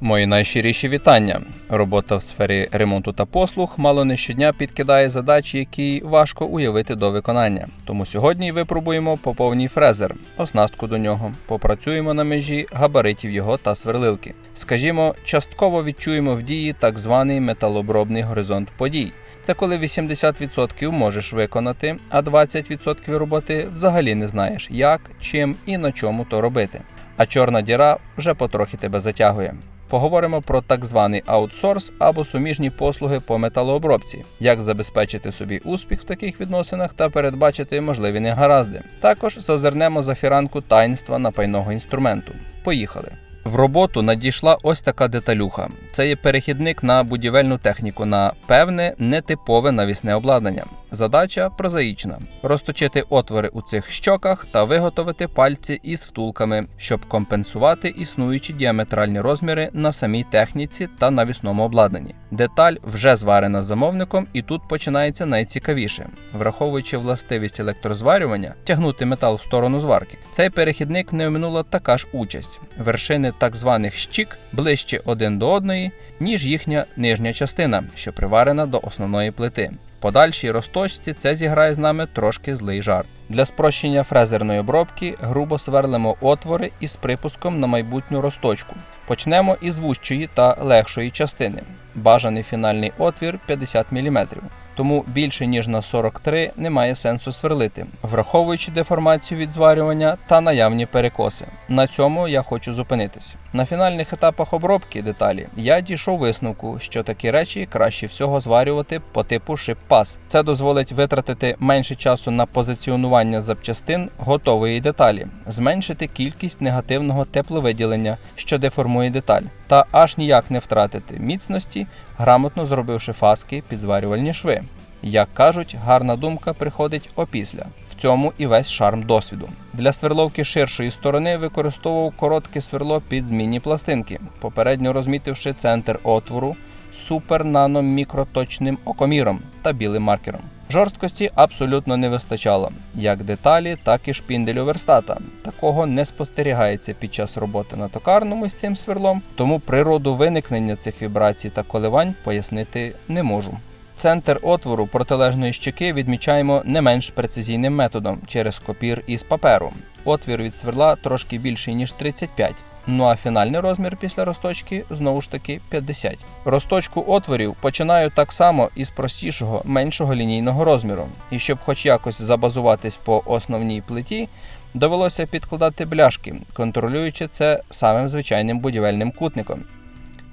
Мої найщиріші вітання. Робота в сфері ремонту та послуг мало не щодня підкидає задачі, які важко уявити до виконання. Тому сьогодні випробуємо поповній фрезер, оснастку до нього, попрацюємо на межі габаритів його та сверлилки. Скажімо, частково відчуємо в дії так званий металообробний горизонт подій. Це коли 80% можеш виконати, а 20% роботи взагалі не знаєш, як, чим і на чому то робити. А чорна діра вже потрохи тебе затягує. Поговоримо про так званий аутсорс або суміжні послуги по металообробці, як забезпечити собі успіх в таких відносинах та передбачити можливі негаразди. Також зазирнемо за фіранку таїнства напайного інструменту. Поїхали! В роботу надійшла ось така деталюха. Це є перехідник на будівельну техніку на певне нетипове навісне обладнання. Задача прозаїчна: розточити отвори у цих щоках та виготовити пальці із втулками, щоб компенсувати існуючі діаметральні розміри на самій техніці та навісному обладнанні. Деталь вже зварена замовником, і тут починається найцікавіше, враховуючи властивість електрозварювання, тягнути метал в сторону зварки. Цей перехідник не оминула така ж участь. Вершини так званих щік ближче один до одної, ніж їхня нижня частина, що приварена до основної плити. Подальшій розточці це зіграє з нами трошки злий жарт. Для спрощення фрезерної обробки грубо сверлимо отвори із припуском на майбутню розточку. Почнемо із вужчої та легшої частини. Бажаний фінальний отвір 50 мм. Тому більше ніж на 43 немає сенсу сверлити, враховуючи деформацію від зварювання та наявні перекоси. На цьому я хочу зупинитись. На фінальних етапах обробки деталі я дійшов висновку, що такі речі краще всього зварювати по типу шип-пас. Це дозволить витратити менше часу на позиціонування запчастин готової деталі, зменшити кількість негативного тепловиділення, що деформує деталь, та аж ніяк не втратити міцності, грамотно зробивши фаски під зварювальні шви. Як кажуть, гарна думка приходить опісля. Цьому і весь шарм досвіду. Для сверловки ширшої сторони використовував коротке сверло під змінні пластинки, попередньо розмітивши центр отвору супер мікроточним окоміром та білим маркером. Жорсткості абсолютно не вистачало, як деталі, так і шпінделю верстата. Такого не спостерігається під час роботи на токарному з цим сверлом, тому природу виникнення цих вібрацій та коливань пояснити не можу. Центр отвору протилежної щеки відмічаємо не менш прецизійним методом через копір із паперу. Отвір від сверла трошки більший ніж 35. Ну а фінальний розмір після розточки знову ж таки 50. Розточку отворів починаю так само із простішого, меншого лінійного розміру. І щоб хоч якось забазуватись по основній плиті, довелося підкладати бляшки, контролюючи це самим звичайним будівельним кутником.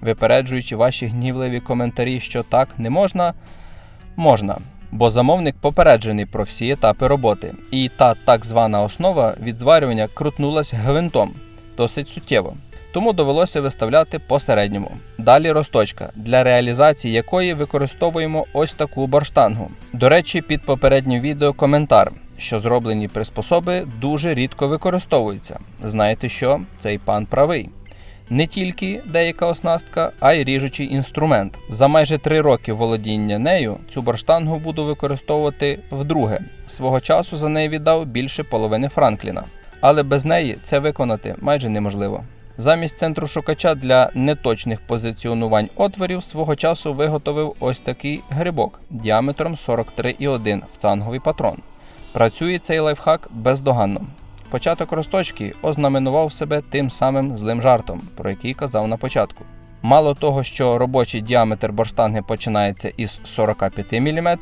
Випереджуючи ваші гнівливі коментарі, що так не можна, можна. Бо замовник попереджений про всі етапи роботи, і та так звана основа від зварювання крутнулась гвинтом досить суттєво. Тому довелося виставляти по середньому. Далі розточка, для реалізації якої використовуємо ось таку борштангу. До речі, під попереднім відео коментар, що зроблені приспособи дуже рідко використовуються. Знаєте що? Цей пан правий. Не тільки деяка оснастка, а й ріжучий інструмент. За майже три роки володіння нею цю борштангу буду використовувати вдруге. Свого часу за неї віддав більше половини Франкліна, але без неї це виконати майже неможливо. Замість центру шукача для неточних позиціонувань отворів свого часу виготовив ось такий грибок діаметром 43,1 в цанговий патрон. Працює цей лайфхак бездоганно. Початок розточки ознаменував себе тим самим злим жартом, про який казав на початку. Мало того, що робочий діаметр борштанги починається із 45 мм,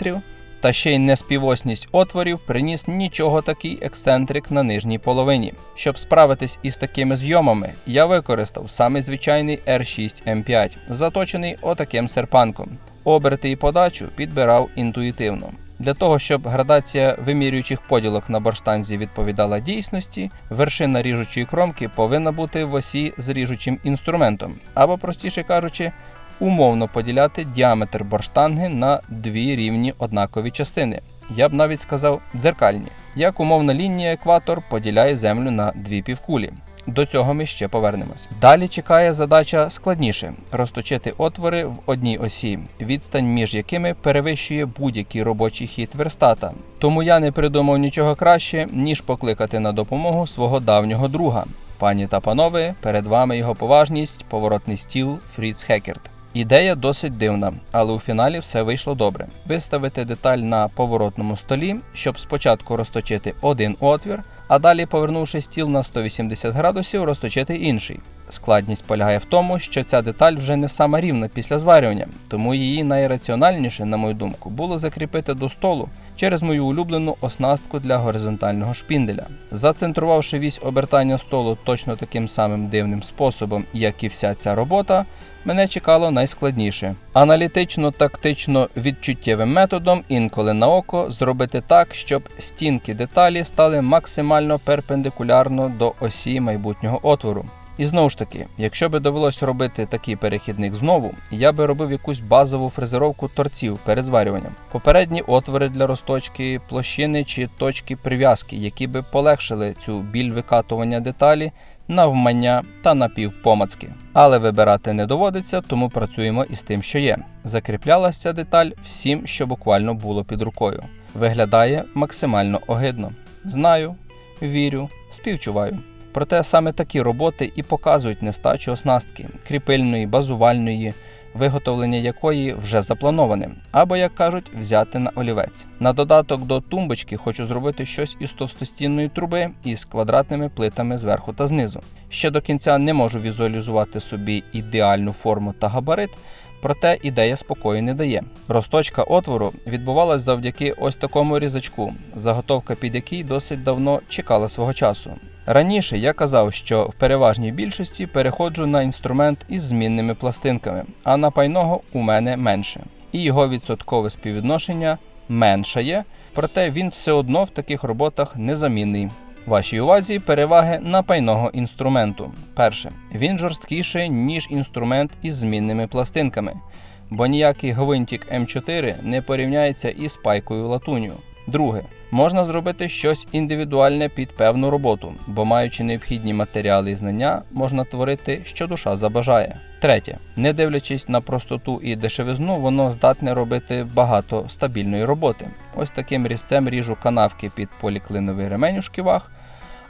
та ще й неспівосність отворів приніс нічого такий ексцентрик на нижній половині. Щоб справитись із такими зйомами, я використав саме звичайний R6M5, заточений отаким серпанком. Оберти і подачу підбирав інтуїтивно. Для того, щоб градація вимірюючих поділок на борштанзі відповідала дійсності, вершина ріжучої кромки повинна бути в осі з ріжучим інструментом, або, простіше кажучи, умовно поділяти діаметр борштанги на дві рівні однакові частини. Я б навіть сказав дзеркальні, як умовна лінія екватор поділяє землю на дві півкулі. До цього ми ще повернемось. Далі чекає задача складніше розточити отвори в одній осі, відстань між якими перевищує будь-який робочий хід верстата. Тому я не придумав нічого краще, ніж покликати на допомогу свого давнього друга, Пані та панове, перед вами його поважність, поворотний стіл Фріц Хекерт. Ідея досить дивна, але у фіналі все вийшло добре. Виставити деталь на поворотному столі, щоб спочатку розточити один отвір, а далі, повернувши стіл на 180 градусів, розточити інший. Складність полягає в тому, що ця деталь вже не сама рівна після зварювання, тому її найраціональніше, на мою думку, було закріпити до столу через мою улюблену оснастку для горизонтального шпінделя. Зацентрувавши вісь обертання столу точно таким самим дивним способом, як і вся ця робота, мене чекало найскладніше. Аналітично-тактично відчуттєвим методом, інколи на око, зробити так, щоб стінки деталі стали максимально перпендикулярно до осі майбутнього отвору. І знову ж таки, якщо би довелося робити такий перехідник знову, я би робив якусь базову фрезеровку торців перед зварюванням, попередні отвори для розточки, площини чи точки прив'язки, які би полегшили цю біль викатування деталі, навмання та напівпомацки. Але вибирати не доводиться, тому працюємо із тим, що є. Закріплялася деталь всім, що буквально було під рукою. Виглядає максимально огидно. Знаю, вірю, співчуваю. Проте саме такі роботи і показують нестачу оснастки, кріпильної, базувальної, виготовлення якої вже заплановане, або, як кажуть, взяти на олівець. На додаток до тумбочки хочу зробити щось із товстостінної труби із квадратними плитами зверху та знизу. Ще до кінця не можу візуалізувати собі ідеальну форму та габарит. Проте ідея спокою не дає. Розточка отвору відбувалась завдяки ось такому різачку, заготовка під який досить давно чекала свого часу. Раніше я казав, що в переважній більшості переходжу на інструмент із змінними пластинками, а на пайного у мене менше. І його відсоткове співвідношення меншає, проте він все одно в таких роботах незамінний. Вашій увазі переваги напайного інструменту. Перше, він жорсткіший, ніж інструмент із змінними пластинками, бо ніякий гвинтик М4 не порівняється із пайкою латуню. Друге, можна зробити щось індивідуальне під певну роботу, бо маючи необхідні матеріали і знання, можна творити, що душа забажає. Третє, не дивлячись на простоту і дешевизну, воно здатне робити багато стабільної роботи. Ось таким різцем ріжу канавки під поліклиновий ремень у шківах,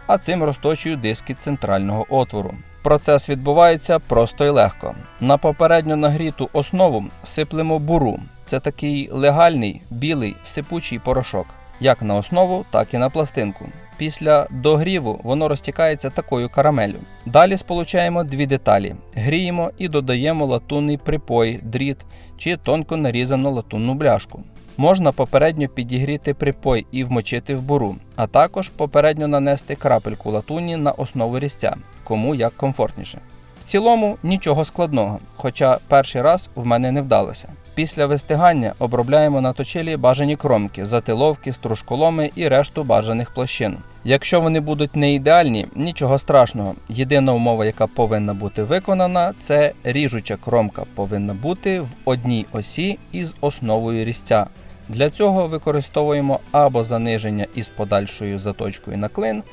а цим розточую диски центрального отвору. Процес відбувається просто і легко. На попередньо нагріту основу сиплемо буру. Це такий легальний білий сипучий порошок, як на основу, так і на пластинку. Після догріву воно розтікається такою карамелю. Далі сполучаємо дві деталі, гріємо і додаємо латунний припой, дріт чи тонко нарізану латунну бляшку. Можна попередньо підігріти припой і вмочити в буру, а також попередньо нанести крапельку латуні на основу різця, кому як комфортніше. В цілому нічого складного, хоча перший раз в мене не вдалося. Після вистигання обробляємо на точилі бажані кромки, затиловки, стружколоми і решту бажаних площин. Якщо вони будуть не ідеальні, нічого страшного. Єдина умова, яка повинна бути виконана, це ріжуча кромка повинна бути в одній осі із основою різця. Для цього використовуємо або заниження із подальшою заточкою на клин,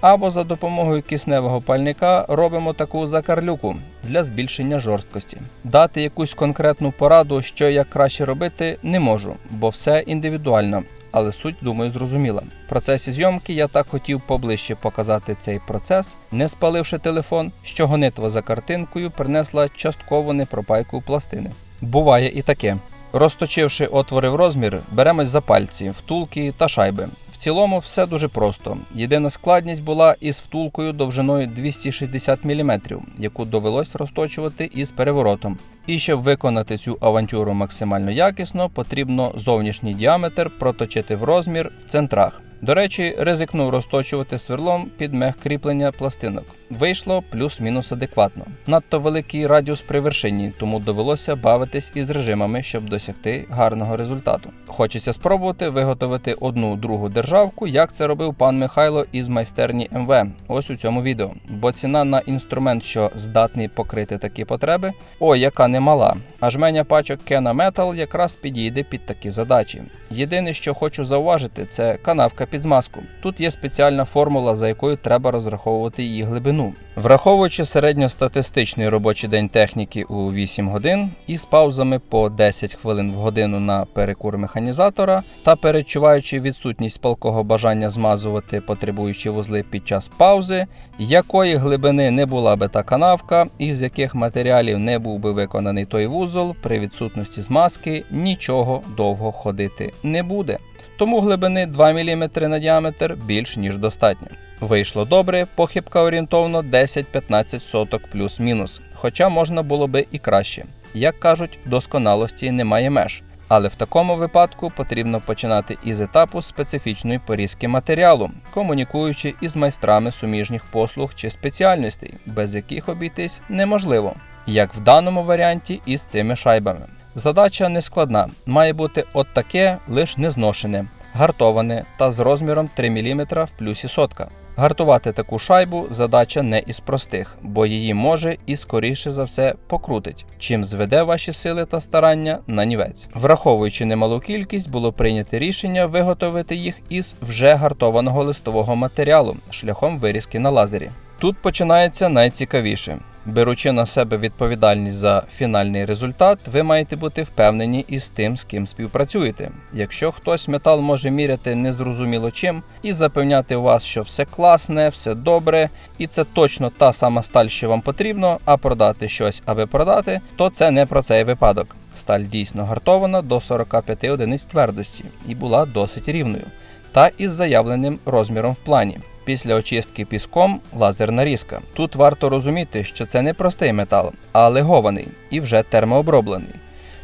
або за допомогою кисневого пальника робимо таку закарлюку для збільшення жорсткості. Дати якусь конкретну пораду, що як краще робити, не можу, бо все індивідуально. Але суть, думаю, зрозуміла. В процесі зйомки я так хотів поближче показати цей процес, не спаливши телефон, що гонитва за картинкою принесла частково непропайку пластини. Буває і таке. Розточивши отвори в розмір, беремось за пальці, втулки та шайби. Цілому все дуже просто. Єдина складність була із втулкою довжиною 260 мм, яку довелось розточувати із переворотом. І щоб виконати цю авантюру максимально якісно, потрібно зовнішній діаметр проточити в розмір в центрах. До речі, ризикнув розточувати сверлом під мех кріплення пластинок. Вийшло плюс-мінус адекватно. Надто великий радіус при вершині, тому довелося бавитись із режимами, щоб досягти гарного результату. Хочеться спробувати виготовити одну другу державку, як це робив пан Михайло із майстерні МВ. Ось у цьому відео. Бо ціна на інструмент, що здатний покрити такі потреби, ой, яка немала. А жменя пачок Kena Metal якраз підійде під такі задачі. Єдине, що хочу зауважити, це канавка під змазку. Тут є спеціальна формула, за якою треба розраховувати її глибину. Враховуючи середньостатистичний робочий день техніки у 8 годин із паузами по 10 хвилин в годину на перекур механізатора та перечуваючи відсутність палкого бажання змазувати потребуючі вузли під час паузи, якої глибини не була би та канавка, і з яких матеріалів не був би виконаний той вузол, при відсутності змазки нічого довго ходити не буде. Тому глибини 2 мм на діаметр більш ніж достатньо. Вийшло добре, похибка орієнтовно 10-15 соток плюс-мінус, хоча можна було би і краще. Як кажуть, досконалості немає меж. Але в такому випадку потрібно починати із етапу специфічної порізки матеріалу, комунікуючи із майстрами суміжніх послуг чи спеціальностей, без яких обійтись неможливо, як в даному варіанті із цими шайбами. Задача не складна, має бути от таке, лиш незношене, гартоване та з розміром 3 мм в плюсі сотка. Гартувати таку шайбу задача не із простих, бо її може і скоріше за все покрутить, чим зведе ваші сили та старання на нівець. Враховуючи немалу кількість, було прийнято рішення виготовити їх із вже гартованого листового матеріалу шляхом вирізки на лазері. Тут починається найцікавіше. Беручи на себе відповідальність за фінальний результат, ви маєте бути впевнені із тим, з ким співпрацюєте. Якщо хтось метал може міряти незрозуміло чим і запевняти вас, що все класне, все добре, і це точно та сама сталь, що вам потрібно, а продати щось, аби продати, то це не про цей випадок. Сталь дійсно гартована до 45 одиниць твердості і була досить рівною, та із заявленим розміром в плані. Після очистки піском лазерна різка. Тут варто розуміти, що це не простий метал, а легований і вже термооброблений.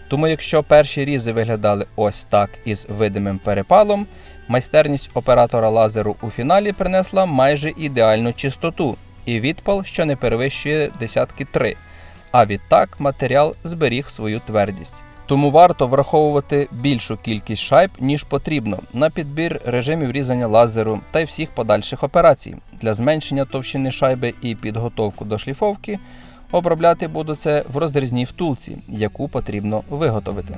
Тому якщо перші різи виглядали ось так із видимим перепалом, майстерність оператора лазеру у фіналі принесла майже ідеальну чистоту і відпал, що не перевищує десятки 3, а відтак матеріал зберіг свою твердість. Тому варто враховувати більшу кількість шайб, ніж потрібно, на підбір режимів різання лазеру та й всіх подальших операцій. Для зменшення товщини шайби і підготовку до шліфовки обробляти буду це в розрізній втулці, яку потрібно виготовити.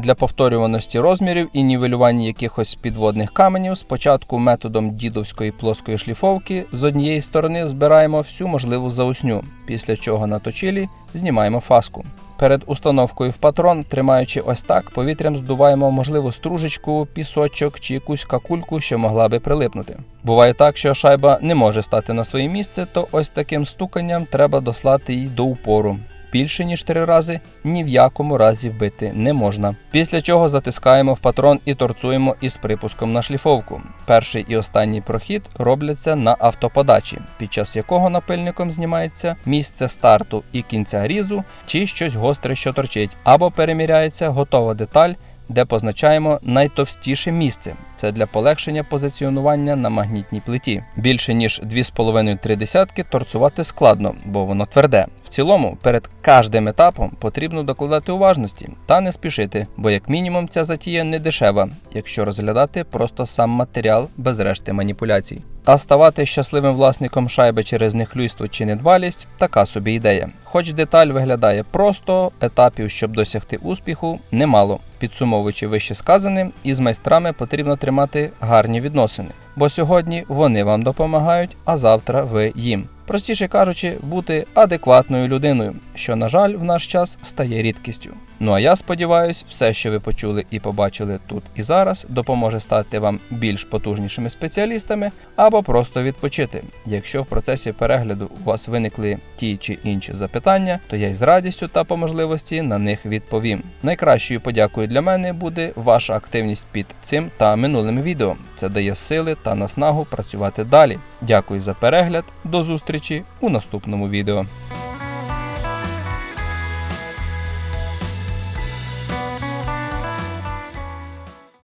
Для повторюваності розмірів і нівелювання якихось підводних каменів спочатку методом дідовської плоскої шліфовки з однієї сторони збираємо всю можливу заусню, після чого на точилі знімаємо фаску. Перед установкою в патрон, тримаючи ось так, повітрям здуваємо можливо стружечку, пісочок чи якусь какульку, що могла би прилипнути. Буває так, що шайба не може стати на своє місце, то ось таким стуканням треба дослати її до упору. Більше ніж три рази ні в якому разі вбити не можна. Після чого затискаємо в патрон і торцуємо із припуском на шліфовку. Перший і останній прохід робляться на автоподачі, під час якого напильником знімається місце старту і кінця різу чи щось гостре, що торчить, або переміряється готова деталь. Де позначаємо найтовстіше місце. Це для полегшення позиціонування на магнітній плиті. Більше ніж 2,5-3 десятки торцувати складно, бо воно тверде. В цілому, перед кожним етапом потрібно докладати уважності та не спішити, бо як мінімум ця затія не дешева, якщо розглядати просто сам матеріал без решти маніпуляцій. А ставати щасливим власником шайби через нехлюйство чи недбалість така собі ідея. Хоч деталь виглядає просто, етапів, щоб досягти успіху, немало. Підсумовуючи вище сказане, із майстрами потрібно тримати гарні відносини, бо сьогодні вони вам допомагають, а завтра ви їм. Простіше кажучи, бути адекватною людиною, що, на жаль, в наш час стає рідкістю. Ну а я сподіваюся, все, що ви почули і побачили тут і зараз, допоможе стати вам більш потужнішими спеціалістами або просто відпочити. Якщо в процесі перегляду у вас виникли ті чи інші запитання, то я із радістю та по можливості на них відповім. Найкращою подякою для мене буде ваша активність під цим та минулим відео. Це дає сили та наснагу працювати далі. Дякую за перегляд. До зустрічі у наступному відео.